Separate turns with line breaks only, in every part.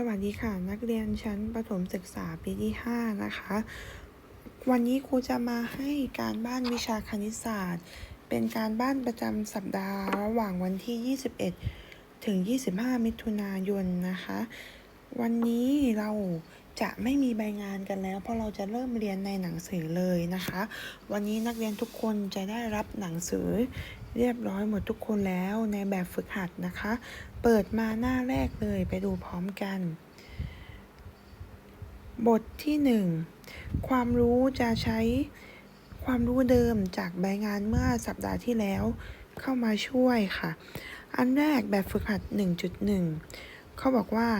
สวัสดีค่ะ นักเรียนชั้นประถมศึกษาปีที่ 5 นะคะ วันนี้ครูจะมาให้การบ้านวิชาคณิตศาสตร์ เป็นการบ้านประจำสัปดาห์ระหว่างวันที่ 21 ถึง 25 มิถุนายนนะคะ วันนี้เราจะไม่มีใบงานกันแล้ว เพราะเราจะเริ่มเรียนในหนังสือเลยนะคะ วันนี้นักเรียนทุกคนจะได้รับหนังสือเรียบร้อยหมดทุกคนแล้วในแบบฝึกหัดนะคะ เปิดมาหน้าแรกเลยไปดูพร้อมกัน บทที่หนึ่งความรู้จะใช้ความรู้เดิมจากใบงานเมื่อสัปดาห์ที่แล้วเข้ามาช่วยค่ะ อันแรกแบบฝึกหัด 1.1 เขาบอกว่า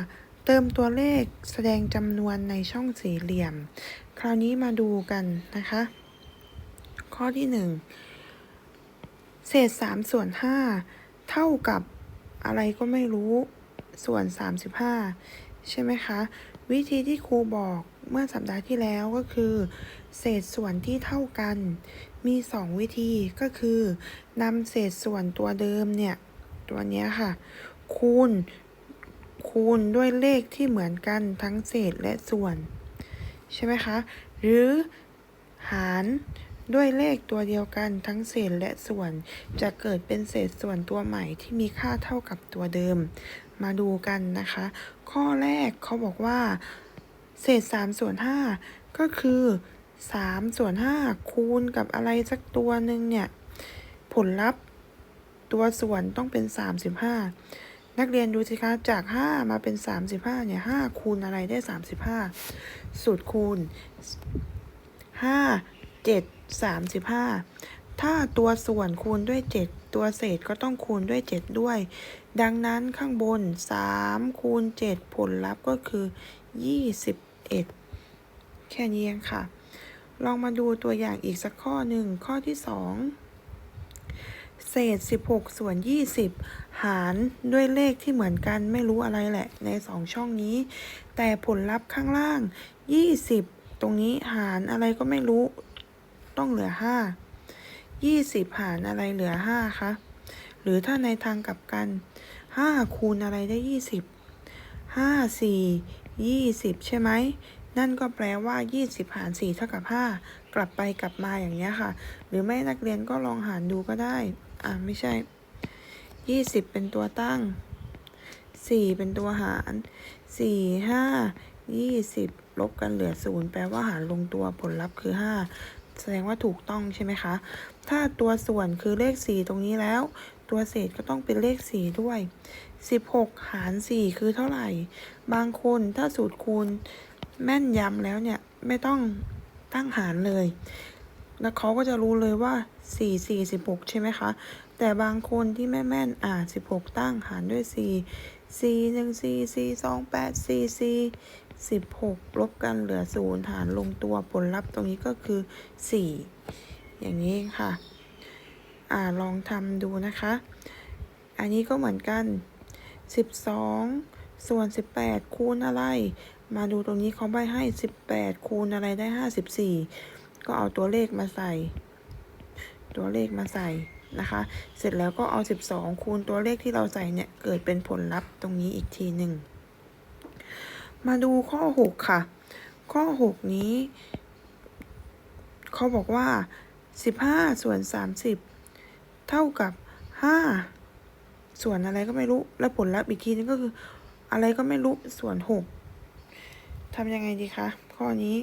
เติมตัวเลขแสดงจำนวนในช่องสี่เหลี่ยม คราวนี้มาดูกันนะคะ ข้อที่ 1 เศษ3ส่วน5เท่ากับ อะไรก็ไม่รู้ ส่วน 35 ใช่ไหมคะ วิธีที่ครูบอกเมื่อสัปดาห์ที่แล้วก็คือ เศษส่วนที่เท่ากัน มี 2 วิธีก็คือนำเศษส่วนตัวเดิมเนี่ย ตัวเนี้ยค่ะ คูณ คูณด้วยเลขที่เหมือนกันทั้งเศษและส่วน ใช่ไหมคะ หรือหาร ด้วยเลขตัวเดียวกันทั้งเศษและส่วน จะเกิดเป็นเศษส่วนตัวใหม่ที่มีค่าเท่ากับตัวเดิม มาดูกันนะคะ ข้อแรกเขาบอกว่า เศษ3ส่วน5ก็คือ3ส่วน5คูณกับอะไรสักตัวหนึ่งเนี่ย ผลลัพธ์ตัวส่วนต้องเป็น 35 นักเรียนดูสิคะจาก 5 มาเป็น 35 เนี่ย 5 คูณอะไรได้ 35 สูตรคูณ 5 7 35 ถ้าตัวส่วนคูณด้วย 7 ตัวเศษก็ต้องคูณด้วย 7 ด้วย ดังนั้นข้างบน 3 คูณ 7 ผลลัพธ์ก็คือ 21 แค่นี้เองค่ะ ลองมาดูตัวอย่างอีกสักข้อหนึ่งข้อที่ 2เศษ 16 ส่วน 20 หารด้วยเลขที่เหมือนกันไม่รู้อะไรแหละ ใน 2 ช่องนี้ แต่ผลลัพธ์ข้างล่าง 20 ตรงนี้หารอะไรก็ไม่รู้ ต้องเหลือ5 20หารอะไรเหลือ5คะ หรือถ้าในทางกลับกัน5คูณอะไรได้20 5 4 20ใช่ไหม นั่นก็แปลว่า20หาร4เท่ากับ5กลับไปกลับมาอย่างนี้ค่ะ หรือไม่นักเรียนก็ลองหารดูก็ได้ อ่าไม่ใช่20เป็นตัวตั้ง4เป็นตัวหาร4 5 20ลบกันเหลือ0แปลว่าหารลงตัวผลลัพธ์คือ5 แสดงว่าถูกต้องใช่ไหมคะ ถ้าตัวส่วนคือเลข 4 ตรงนี้แล้ว ตัวเศษก็ต้องเป็นเลข 4 ด้วย 16 หาร 4 คือเท่าไหร่ บางคนถ้าสูตรคูณแม่นยำแล้วเนี่ยไม่ต้องตั้งหารเลย แล้วเขาก็จะรู้เลยว่า 4 4 16 ใช่ไหมคะ แต่บางคนที่ไม่แม่นอ่า16 ตั้งหารด้วย 4 4 1 4 4 2 8 4 4 16 ลบกันเหลือ0หารลงตัวผลลัพธ์ตรงนี้ก็คือ 4 อย่างนี้ค่ะ อ่าลองทำดูนะคะ อันนี้ก็เหมือนกัน 12 ส่วน 18 คูณอะไร มาดูตรงนี้เขาใบให้ 18 คูณอะไรได้ 54 ก็เอาตัวเลขมาใส่ ตัวเลขมาใส่นะคะ เสร็จแล้วก็เอา 12 คูณตัวเลขที่เราใส่เนี่ย เกิดเป็นผลลัพธ์ตรงนี้อีกทีหนึ่ง มาดูข้อ 6 ค่ะ ข้อ 6 นี้ เขาบอกว่า 15 ส่วน 30 เท่ากับ 5 ส่วนอะไรก็ไม่รู้ แล้วผลลัพธ์อีกทีนึงก็คือ อะไรก็ไม่รู้ ส่วน 6ทำยังไงดีคะ ข้อนี้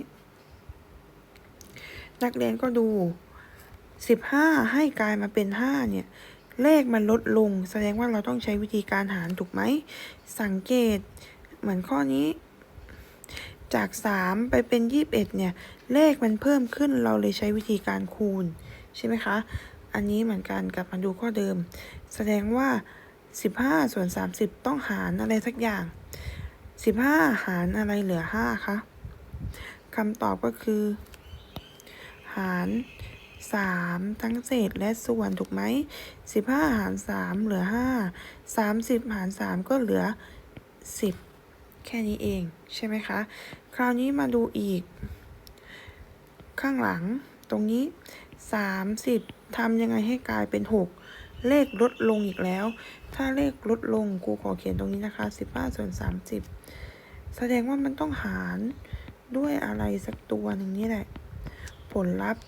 นักเรียนก็ดู 15 ให้กลายมาเป็น 5 เนี่ยเลขมันลดลง แสดงว่าเราต้องใช้วิธีการหารถูกไหม สังเกตเหมือนข้อนี้ จาก 3 ไปเป็น 21 เนี่ย เลขมันเพิ่มขึ้นเราเลยใช้วิธีการคูณ ใช่ไหมคะ อันนี้เหมือนกันกลับมาดูข้อเดิม แสดงว่า 15 ส่วน 30 ต้องหารอะไรสักอย่าง 15 หารอะไรเหลือ 5 คะคำตอบก็คือ หาร 3 ทั้งเศษและส่วนถูกไหม 15 หาร 3 เหลือ 5 30 หาร 3 ก็เหลือ 10 แค่นี้เองใช่ไหมคะ คราวนี้มาดูอีก ข้างหลังตรงนี้ 30ทำยังไงให้กลายเป็น 6 เลขลดลงอีกแล้ว ถ้าเลขลดลงครูขอเขียนตรงนี้นะคะ 15ส่วน30 แสดงว่ามันต้องหารด้วยอะไรสักตัวหนึ่งนี่แหละ ผลลัพธ์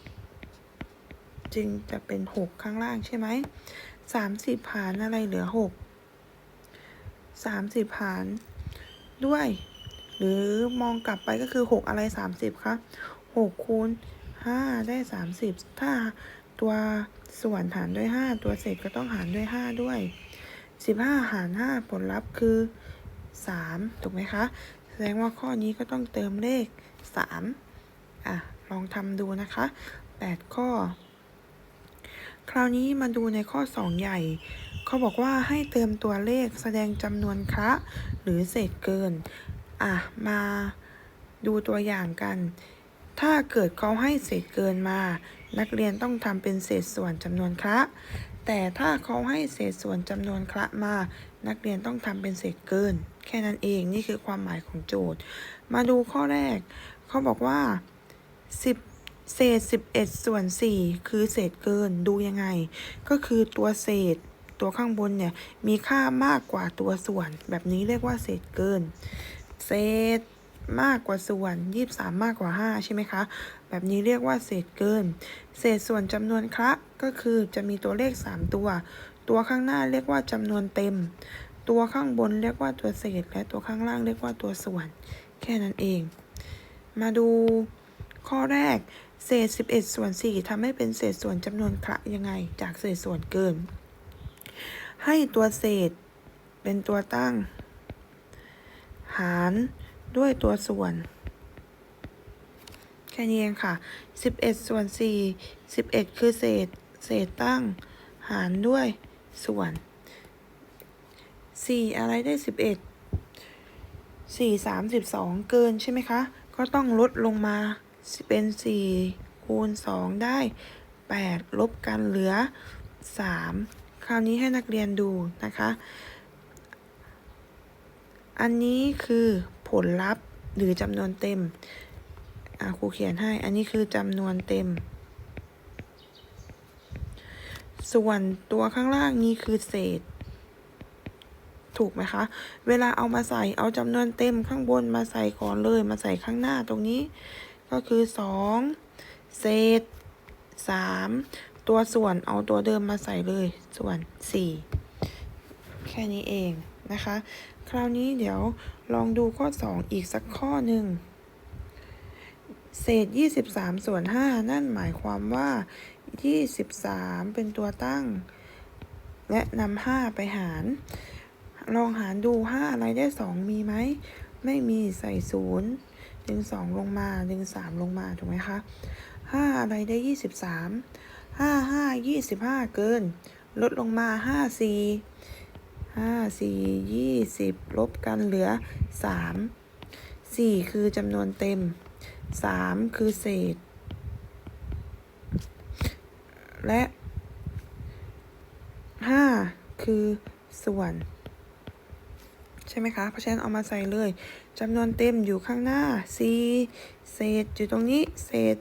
จึงจะเป็นหกข้างล่างใช่ไหมสามสิบหารอะไรเหลือหกสามสิบหารด้วย หรือมองกลับไปก็คือหกอะไรสามสิบคะหกคูณห้าได้สามสิบถ้าตัวส่วนหารด้วยห้าตัวเศษก็ต้องหารด้วยห้าด้วยสิบห้าหารห้าผลลัพธ์คือสามถูกไหมคะ แสดงว่าข้อนี้ก็ต้องเติมเลขสามอะ ลองทำดูนะคะแปดข้อ คราวนี้มาดูในข้อ 2 ใหญ่ เขาบอกว่าให้เติมตัวเลขแสดงจำนวนคระหรือเศษเกิน อะ มาดูตัวอย่างกัน ถ้าเกิดเขาให้เศษเกินมา นักเรียนต้องทำเป็นเศษส่วนจำนวนคระแต่ถ้าเขาให้เศษส่วนจำนวนคระมา นักเรียนต้องทำเป็นเศษเกิน แค่นั้นเองนี่คือความหมายของโจทย์ มาดูข้อแรก เขาบอกว่า 10 เศษ 11 ส่วน 4 คือเศษเกินดูยังไง ก็คือตัวเศษตัวข้างบนเนี่ย มีค่ามากกว่าตัวส่วน แบบนี้เรียกว่าเศษเกิน เศษมากกว่าส่วน 23 มากกว่า 5 ใช่ไหมคะ แบบนี้เรียกว่าเศษเกิน เศษส่วนจำนวนคระก็คือจะมีตัวเลข 3 ตัว ตัวข้างหน้าเรียกว่าจำนวนเต็ม ตัวข้างบนเรียกว่าตัวเศษ และตัวข้างล่างเรียกว่าตัวส่วน แค่นั้นเอง มาดูข้อแรก เศษ 11 ส่วน 4ทำให้เป็นเศษส่วนจำนวนคระยังไง จากเศษส่วนเกิน ให้ตัวเศษเป็นตัวตั้ง หารด้วยตัวส่วน แค่นี้เองค่ะ 11 ส่วน 4 11 คือเศษ เศษตั้ง หารด้วยส่วน 4 อะไรได้ 11 4 32 เกินใช่ไหมคะ ก็ต้องลดลงมาเป็น 4 คูณ 2 ได้ 8 ลบกันเหลือ 3 คราวนี้ให้นักเรียนดูนะคะ อันนี้คือผลลัพธ์หรือจำนวนเต็มครูเขียนให้ อันนี้คือจำนวนเต็ม ส่วนตัวข้างล่างนี้คือเศษ ถูกไหมคะ เวลาเอามาใส่เอาจำนวนเต็มข้างบนมาใส่ก่อนเลย มาใส่ข้างหน้าตรงนี้ ก็คือ2เศษ3ตัวส่วนเอาตัวเดิมมาใส่เลย ส่วน4แค่นี้เองนะคะ คราวนี้เดี๋ยวลองดูข้อ 2 อีกสักข้อหนึ่ง เศษ 23 ส่วน 5 นั่นหมายความว่า 23 เป็นตัวตั้ง และนำ5ไปหาร ลองหารดู 5 อะไรได้ 2 มีไหม ไม่มีใส่ศูนย์ดึง 2 ลงมา ดึง 3 ลงมา ถูกไหมคะ 5 อะไรได้ 23 5 5 25 เกิน ลดลงมา 5 4 5 4 20ลบกันเหลือ3 4คือจำนวนเต็ม3คือเศษ และ5คือส่วน ใช่ไหมคะ เพราะฉะนั้นเอามาใส่เลยจำนวนเต็มอยู่ข้างหน้า4เศษอยู่ตรงนี้ เศษ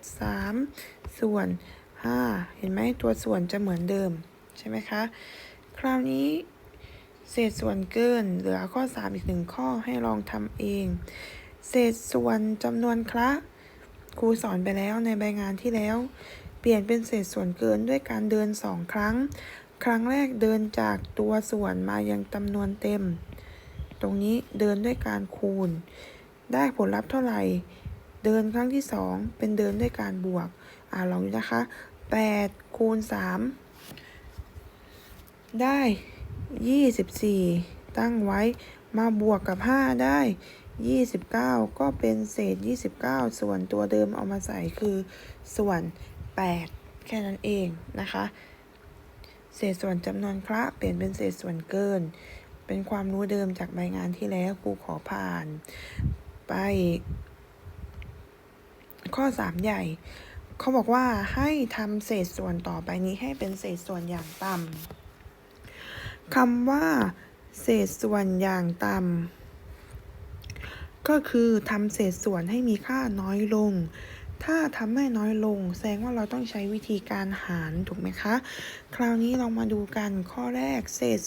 3ส่วน5เห็นไหมตัวส่วนจะเหมือนเดิม ใช่ไหมคะ คราวนี้ เศษส่วนเกิน เหลือข้อ 3 อีกหนึ่งข้อให้ลองทำเอง เศษส่วนจำนวนคระครูสอนไปแล้วในใบงานที่แล้ว เปลี่ยนเป็นเศษส่วนเกินด้วยการเดิน2ครั้ง ครั้งแรกเดินจากตัวส่วนมายังจำนวนเต็ม ตรงนี้เดินด้วยการคูณ ได้ผลลัพธ์เท่าไหร่ เดินครั้งที่ 2 เป็นเดินด้วยการบวก อ่าลองดูนะคะ8คูณ3ได้ 24 ตั้งไว้มาบวกกับ 5 ได้ 29 ก็เป็นเศษ 29 ส่วนตัวเดิมเอามาใส่คือส่วน 8 แค่นั้นเองนะคะ เศษส่วนจำนวนคระเปลี่ยนเป็นเศษส่วนเกิน เป็นความรู้เดิมจากใบงานที่แล้วครูขอผ่าน ไป ข้อ 3 ใหญ่ เขาบอกว่าให้ทำเศษส่วนต่อไปนี้ให้เป็นเศษส่วนอย่างต่ำ คำว่า เศษส่วนอย่างต่ำก็คือทำเศษส่วนให้มีค่าน้อยลง ถ้าทำให้น้อยลง แสดงว่าเราต้องใช้วิธีการหารถูกไหมคะ คราวนี้เรามาดูกันข้อแรกเศษ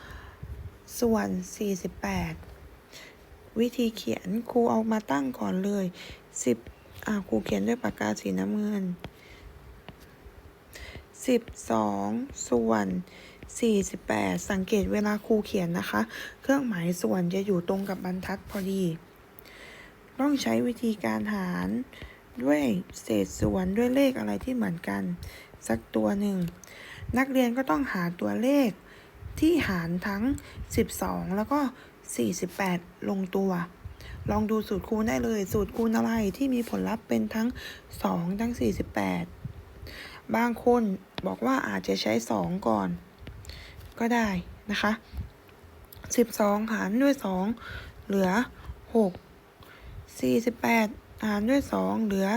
12 ส่วน 48 วิธีเขียนครูเอามาตั้งก่อนเลยสิบอ่าครูเขียนด้วยปากกาสีน้ำเงินสิบสองส่วน สิบแปดสังเกตเวลาครูเขียนนะคะ เครื่องหมายส่วนจะอยู่ตรงกับบรรทัดพอดี ต้องใช้วิธีการหารด้วยเศษส่วนด้วยเลขอะไรที่เหมือนกัน สักตัวหนึ่ง นักเรียนก็ต้องหาตัวเลขที่หารทั้ง 12 แล้วก็ 48 ลงตัว ลองดูสูตรคูณได้เลย สูตรคูณอะไรที่มีผลลัพธ์เป็นทั้ง 2 ทั้ง 48 บางคนบอกว่าอาจจะใช้ 2 ก่อน ก็ได้นะคะ12หารด้วย2เหลือ6 48หารด้วย2เหลือ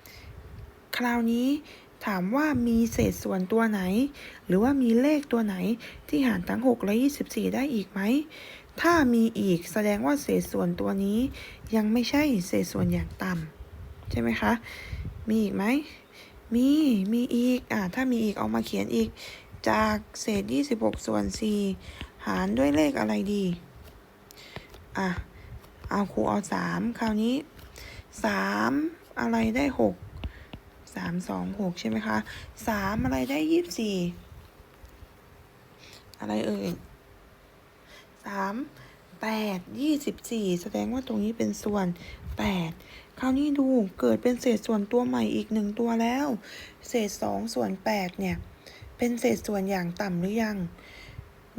24คราวนี้ถามว่ามีเศษส่วนตัวไหน หรือว่ามีเลขตัวไหนที่หารทั้ง 6 และ 24 ได้อีกไหม ถ้ามีอีกแสดงว่าเศษส่วนตัวนี้ยังไม่ใช่เศษส่วนอย่างต่ำใช่ไหมคะ มีอีกไหม มี มีอีก อ่า ถ้ามีอีก เอามาเขียนอีก จากเศษ 26 ส่วน 4 หารด้วยเลขอะไรดี อะ เอาครูเอา 3 คราวนี้ 3 อะไรได้6สามสองหกใช่ไหมคะสามอะไรได้ยี่สิบสี่อะไรเอ่ยสามแปดยี่สิบสี่แสดงว่าตรงนี้เป็นส่วนแปด คราวนี้ดูเกิดเป็นเศษส่วนตัวใหม่อีกหนึ่งตัวแล้ว เศษสองส่วนแปดเนี่ย เป็นเศษส่วนอย่างต่ำหรือยัง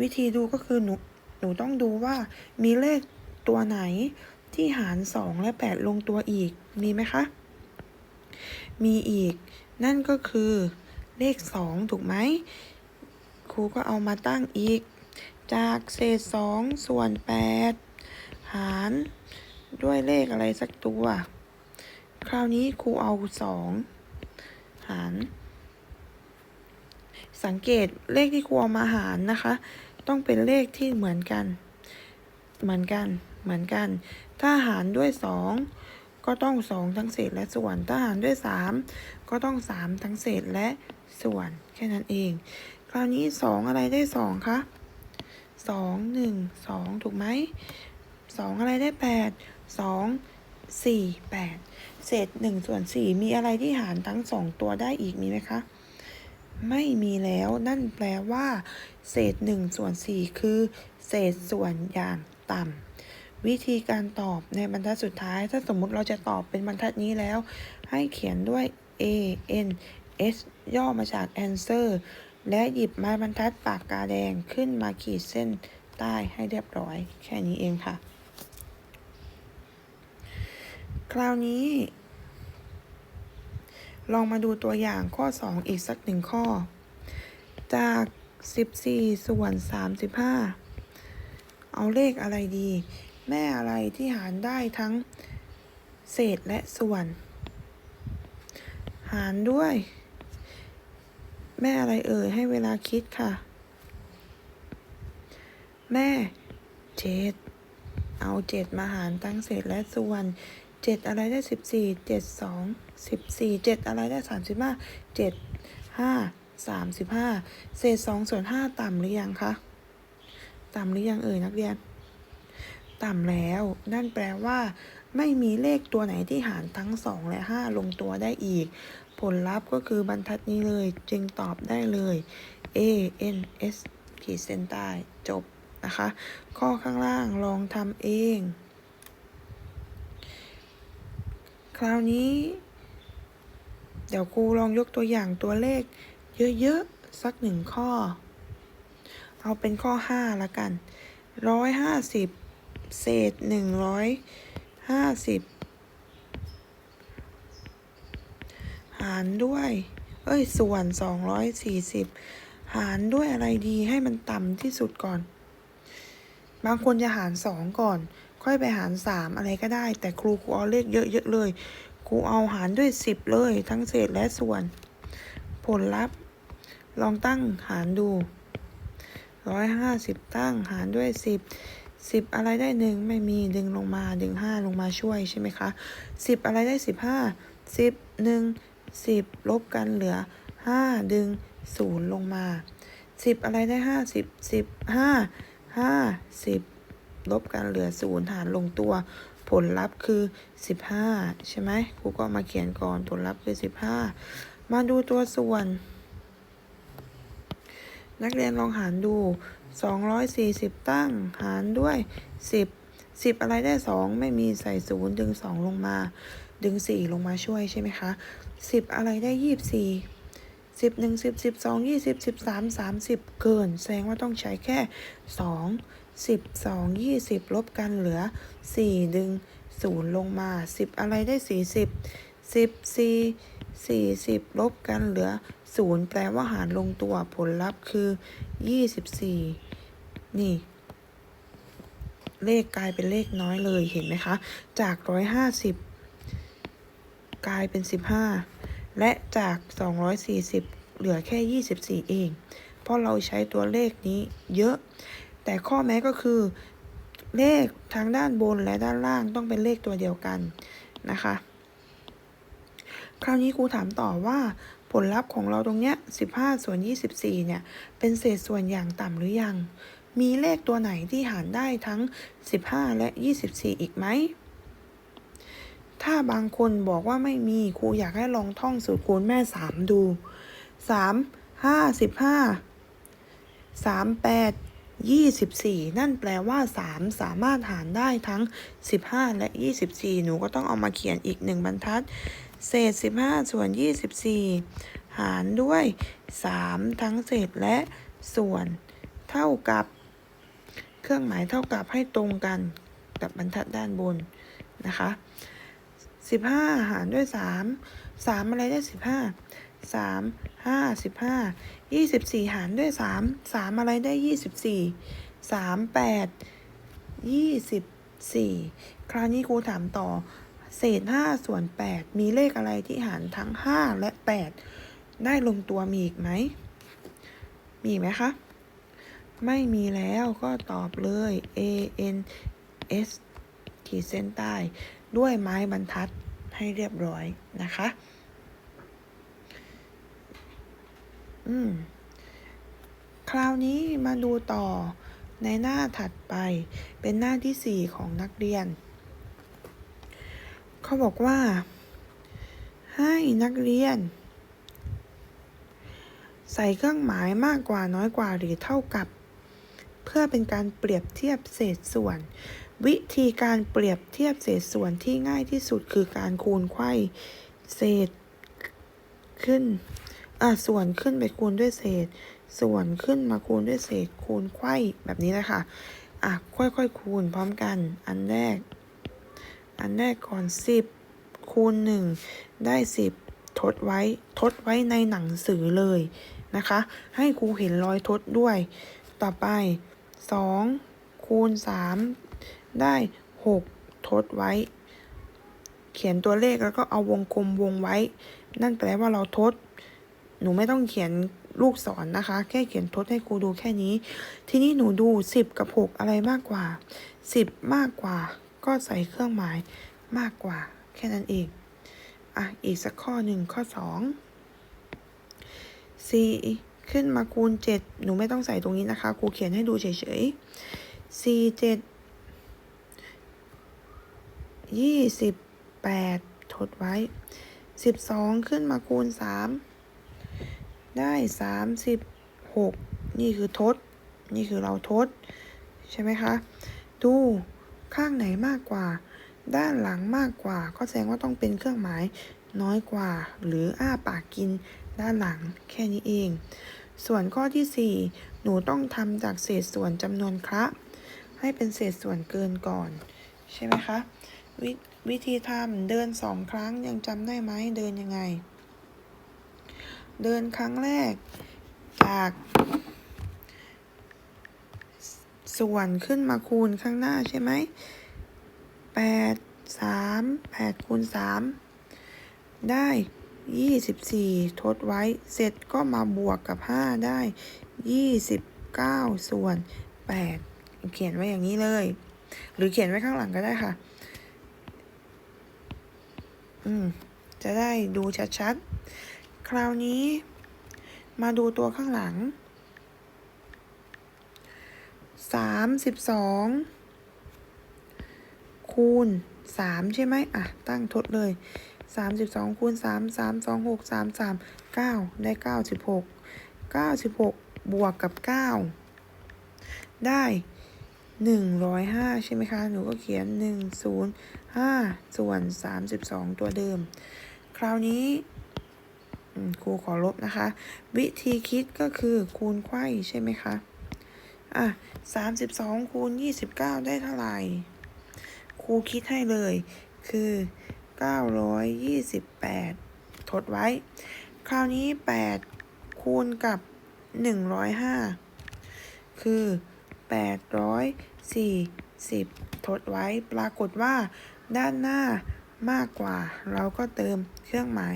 วิธีดูก็คือหนูหนูต้องดูว่ามีเลขตัวไหนที่หารสองและแปดลงตัวอีกมีไหมคะ มีอีก นั่นก็คือเลขสองถูกไหมครูก็เอามาตั้งอีก จากเศษสองส่วนแปดหารด้วยเลขอะไรสักตัว คราวนี้ครูเอาสองหาร สังเกตเลขที่ครูเอามาหารนะคะ ต้องเป็นเลขที่เหมือนกัน เหมือนกัน เหมือนกัน ถ้าหารด้วยสองก็ต้องสองทั้งเศษและส่วน ถ้าหารด้วยสามก็ต้องสามทั้งเศษและส่วน แค่นั้นเอง คราวนี้สองอะไรได้สองคะสองหนึ่งสองถูกไหมสองอะไรได้แปดสองสี่แปด เศษหนึ่งส่วนสี่มีอะไรที่หารทั้งสองตัวได้อีกมีไหมคะ ไม่มีแล้วนั่นแปลว่า เศษหนึ่งส่วนสี่คือ เศษส่วนอย่างต่ำวิธีการตอบในบรรทัดสุดท้าย ถ้าสมมุติเราจะตอบเป็นบรรทัดนี้แล้ว ให้เขียนด้วย A N S ย่อมาจาก answer และหยิบไม้บรรทัดปากกาแดงขึ้นมาขีดเส้นใต้ให้เรียบร้อย แค่นี้เองค่ะ คราวนี้ ลองมาดูตัวอย่างข้อ 2 อีกสักหนึ่งข้อ จาก 14 ส่วน 35 เอาเลขอะไรดี แม่อะไรที่หารได้ทั้งเศษและส่วน หารด้วย แม่อะไรเอ่ยให้เวลาคิดค่ะ แม่เจ็ดเอาเจ็ดมาหารทั้งเศษและส่วน เจ็ดอะไรได้สิบสี่เจ็ดสองสิบสี่เจ็ดอะไรได้สามสิบห้าเจ็ดห้าสามสิบห้าเศษสองส่วนห้าต่ำหรือยังคะ ต่ำหรือยังเอ่ยนักเรียน ต่ำแล้ว นั่นแปลว่า ไม่มีเลขตัวไหนที่หารทั้ง2และ5ลงตัวได้อีก ผลลัพธ์ก็คือบรรทัดนี้เลย จึงตอบได้เลย A N S ขีดเส้นใต้จบนะคะ ข้อข้างล่างลองทำเอง คราวนี้ เดี๋ยวครูลองยกตัวอย่างตัวเลข เยอะๆ สักหนึ่งข้อ เอาเป็นข้อ5ละกันร้อยห้าสิบเศษหนึ่งร้อยห้าสิบหารด้วย เอ้ย ส่วนสองร้อยสี่สิบหารด้วยอะไรดีให้มันต่ำที่สุดก่อน บางคนจะหารสองก่อน ค่อยไปหารสามอะไรก็ได้ แต่ครูครูเอาเลขเยอะๆเลย ครูเอาหารด้วยสิบเลย ทั้งเศษและส่วน ผลลัพธ์ ลองตั้งหารดูร้อยห้าสิบตั้งหารด้วยสิบสิบอะไรได้หนึ่งไม่มีดึงลงมาดึงห้าลงมาช่วยใช่ไหมคะสิบอะไรได้สิบห้าสิบหนึ่งสิบลบกันเหลือห้าดึงศูนย์ลงมาสิบอะไรได้ห้าสิบสิบห้าห้าสิบ ลบกันเหลือศูนย์หารลงตัว ผลลัพธ์คือ 15 ใช่ไหมครูก็มาเขียนก่อนผลลัพธ์คือ 15 มาดูตัวส่วน นักเรียนลองหารดู 240 ตั้งหารด้วย 10 10 อะไรได้ 2 ไม่มีใส่ศูนย์ดึง 2 ลงมา ดึง 4 ลงมาช่วยใช่ไหมคะ 10 อะไรได้ 24 10 1 10 12 20 13 30 เกิน แสดงว่าต้องใช้แค่ 2 10 2 20ลบกันเหลือ4ดึง0ลงมา10อะไรได้40 10 4 40ลบกันเหลือ0แปลว่าหารลงตัวผลลัพธ์คือ24นี่ เลขกลายเป็นเลขน้อยเลยเห็นไหมคะ จาก150กลายเป็น15และจาก240เหลือแค่24เอง เพราะเราใช้ตัวเลขนี้เยอะ แต่ข้อแม้ก็คือ เลขทางด้านบนและด้านล่างต้องเป็นเลขตัวเดียวกันนะคะ คราวนี้ครูถามต่อว่าผลลัพธ์ของเราตรงเนี้ย15 ส่วน 24 เนี่ย เป็นเศษส่วนอย่างต่ำหรือยัง มีเลขตัวไหนที่หารได้ทั้ง 15 และ 24 อีกไหม ถ้าบางคนบอกว่าไม่มีครูอยากให้ลองท่องสูตรคูณแม่ 3 ดู 3 5 15 3 8 24 นั่นแปลว่า 3 สามารถหารได้ทั้ง 15 และ 24 หนูก็ต้องเอามาเขียนอีก 1 บรรทัด เศษ 15 ส่วน 24 หารด้วย 3 ทั้งเศษและส่วน เท่ากับ เครื่องหมายเท่ากับให้ตรงกันกับบรรทัดด้านบนนะคะ 15 หารด้วย 3 3 อะไรได้ 15 3 5 15 24หารด้วย3 3อะไรได้24 3 8 24คราวนี้ครูถามต่อ เศษ5ส่วน8มีเลขอะไรที่หารทั้ง5และ8ได้ลงตัวมีอีกไหม มีไหมคะ ไม่มีแล้วก็ตอบเลย A N S ขีดเส้นใต้ ด้วยไม้บรรทัดให้เรียบร้อยนะคะ อืม คราวนี้มาดูต่อในหน้าถัดไป เป็นหน้าที่4ของนักเรียน เขาบอกว่า ให้นักเรียน ใส่เครื่องหมายมากกว่าน้อยกว่าหรือเท่ากับ เพื่อเป็นการเปรียบเทียบเศษส่วน วิธีการเปรียบเทียบเศษส่วนที่ง่ายที่สุดคือการคูณไขว้เศษขึ้น อะส่วนขึ้นไปคูณด้วยเศษ ส่วนขึ้นมาคูณด้วยเศษ คูณไขว้แบบนี้นะคะอะค่อยๆคูณพร้อมกัน อันแรก อันแรกก่อน10คูณ1ได้10ทดไว้ ทดไว้ในหนังสือเลยนะคะ ให้ครูเห็นรอยทดด้วย ต่อไป2คูณ3ได้6ทดไว้ เขียนตัวเลขแล้วก็เอาวงกลมวงไว้ นั่นแปลว่าเราทด หนูไม่ต้องเขียนลูกศรนนะคะ แค่เขียนทดให้ครูดูแค่นี้ ทีนี้หนูดู 10 กับ 6 อะไรมากกว่า 10 มากกว่า ก็ใส่เครื่องหมายมากกว่า แค่นั้นเองอะอีกสักข้อหนึ่งข้อ2 4 ขึ้นมาคูณ 7 หนูไม่ต้องใส่ตรงนี้นะคะ ครูเขียนให้ดูเฉยๆ4 7 28 ทดไว้ 12 ขึ้นมาคูณ 3 ได้36นี่คือทด นี่คือเราทด ใช่ไหมคะ ดูข้างไหนมากกว่า ด้านหลังมากกว่า ก็แสดงว่าต้องเป็นเครื่องหมายน้อยกว่า หรืออ้าปากกินด้านหลังแค่นี้เอง ส่วนข้อที่ 4 หนูต้องทำจากเศษส่วนจำนวนคระให้เป็นเศษส่วนเกินก่อน ใช่ไหมคะววิธีทำเดินสองครั้งยังจำได้ไหมเดินยังไง เดินครั้งแรก จาก ส่วนขึ้นมาคูณข้างหน้าใช่ไหมแปดสามแปดคูณสามได้ยี่สิบสี่ทดไว้ เสร็จก็มาบวกกับห้าได้ยี่สิบเก้าส่วนแปดเขียนไว้อย่างนี้เลย หรือเขียนไว้ข้างหลังก็ได้ค่ะ อืม จะได้ดูชัดๆ คราวนี้ มาดูตัวข้างหลังสามสิบสองคูณสามใช่ไหมอะ ตั้งทดเลยสามสิบสองคูณสามสามสองหกสามสามเก้าได้เก้าสิบหกเก้าสิบหกบวกกับเก้าได้หนึ่งร้อยห้าใช่ไหมคะ หนูก็เขียนหนึ่งศูนย์ห้าส่วนสามสิบสองตัวเดิม คราวนี้ ครูขอลบนะคะ วิธีคิดก็คือคูณไขว้ใช่ไหมคะ อะสามสิบสองคูณยี่สิบเก้าได้เท่าไหร่ ครูคิดให้เลย คือเก้าร้อยยี่สิบแปดทดไว้ คราวนี้แปดคูณกับหนึ่งร้อยห้าคือแปดร้อยสี่สิบทดไว้ ปรากฏว่าด้านหน้ามากกว่า เราก็เติมเครื่องหมาย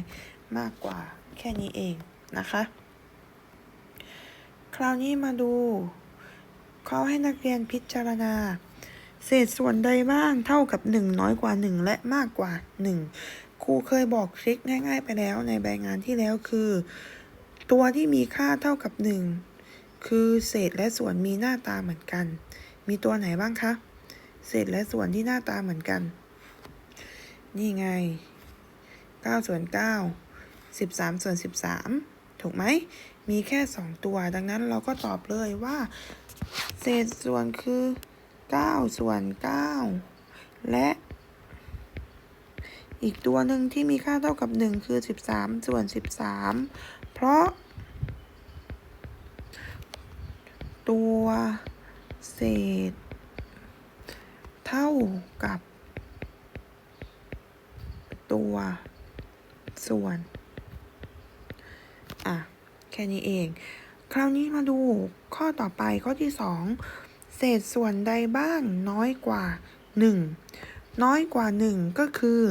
มากกว่า แค่นี้เองนะคะ คราวนี้มาดูเขาให้นักเรียนพิจารณา เศษส่วนใดบ้างเท่ากับ 1 น้อยกว่า 1 และมากกว่า 1 ครูเคยบอกทริคง่ายๆไปแล้วในใบงานที่แล้วคือ ตัวที่มีค่าเท่ากับ 1 คือเศษและส่วนมีหน้าตาเหมือนกัน มีตัวไหนบ้างคะ เศษและส่วนที่หน้าตาเหมือนกัน นี่ไง9ส่วน9 13 ส่วน 13 ถูกไหม มีแค่ 2 ตัว ดังนั้นเราก็ตอบเลยว่า เศษส่วนคือ 9 ส่วน 9 และอีกตัวหนึ่งที่มีค่าเท่ากับ 1 คือ 13 ส่วน 13 เพราะ ตัวเศษ เท่ากับ ตัวส่วน ค่นี้เอง คราวนี้มาดูข้อต่อไปข้อที่ 2 เศษส่วนใดบ้างน้อยกว่า 1 น้อยกว่า 1 ก็คือ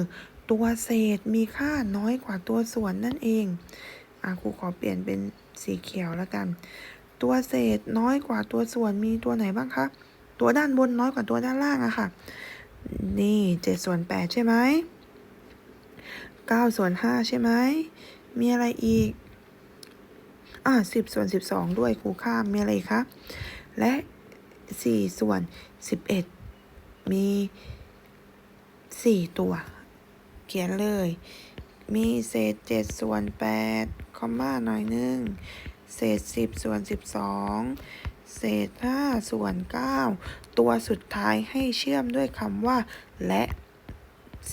ตัวเศษมีค่าน้อยกว่าตัวส่วนนั่นเองอะครูขอเปลี่ยนเป็นสีเขียวแล้วกัน ตัวเศษน้อยกว่าตัวส่วนมีตัวไหนบ้างคะ ตัวด้านบนน้อยกว่าตัวด้านล่างอะค่ะ นี่7ส่วน8ใช่ไหม9ส่วน5ใช่ไหม มีอะไรอีก อ่าสิบส่วนสิบสองด้วยครูข้ามมีอะไรคะ และสี่ส่วนสิบเอ็ดมีสี่ตัว เขียนเลย มีเศษเจ็ดส่วนแปดคอมมาหน่อยหนึงเศษสิบส่วนสิบสองเศษห้าส่วนเก้าตัวสุดท้ายให้เชื่อมด้วยคำว่าและ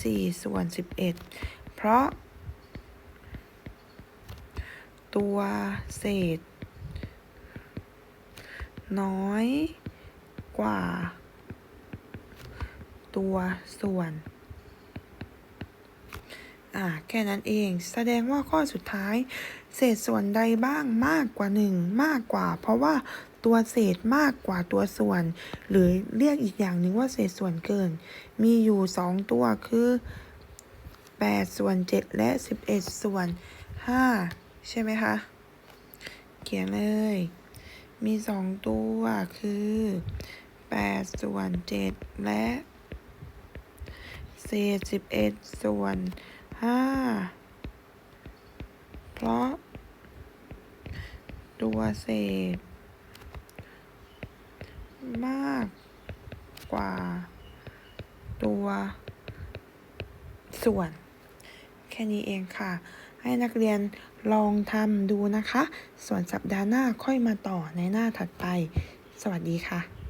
สี่ส่วนสิบเอ็ดเพราะ ตัวเศษ น้อยกว่า ตัวส่วน อ่า แค่นั้นเอง แสดงว่าข้อสุดท้าย เศษส่วนใดบ้างมากกว่า1มากกว่า เพราะว่าตัวเศษมากกว่าตัวส่วน หรือเรียกอีกอย่างหนึ่งว่าเศษส่วนเกิน มีอยู่2ตัวคือ8ส่วน7และ 11 ส่วน 5 ใช่ไหมคะ เขียนเลย มี2ตัวคือ8ส่วน7และเศษ11ส่วน5เพราะ ตัวเศษ มากกว่า ตัว ส่วน แค่นี้เองค่ะ ให้นักเรียน ลองทำดูนะคะ ส่วนสัปดาห์หน้าค่อยมาต่อในหน้าถัดไป สวัสดีค่ะ